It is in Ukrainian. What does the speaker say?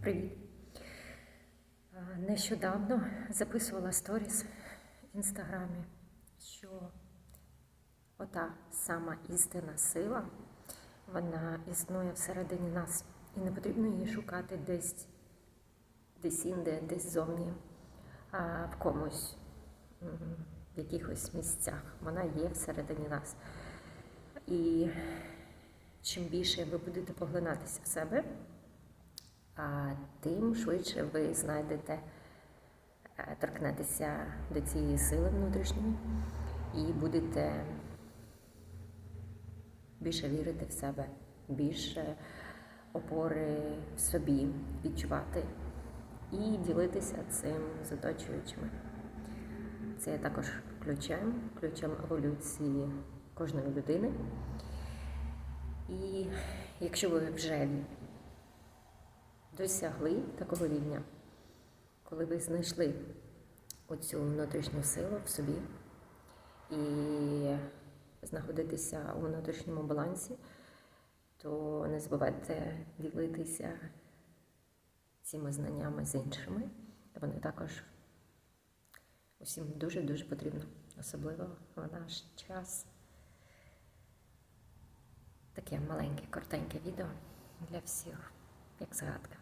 Привіт! Нещодавно записувала сторіс в інстаграмі, що ота сама істинна сила, вона існує всередині нас. І не потрібно її шукати десь, десь інде, десь зовні, а в комусь, в якихось місцях. Вона є всередині нас. І чим більше ви будете поглинатися в себе, тим швидше ви знайдете, е, торкнетеся до цієї сили внутрішньої і будете більше вірити в себе, більше опори в собі відчувати і ділитися цим з оточуючими. Це є також ключем, ключем еволюції кожної людини. І якщо ви вже досягли такого рівня, коли ви знайшли оцю внутрішню силу в собі і знаходитеся у внутрішньому балансі, то не забувайте ділитися цими знаннями з іншими. Вони також усім дуже-дуже потрібно, особливо в наш час. Таке маленьке, коротеньке відео для всіх, як згадка.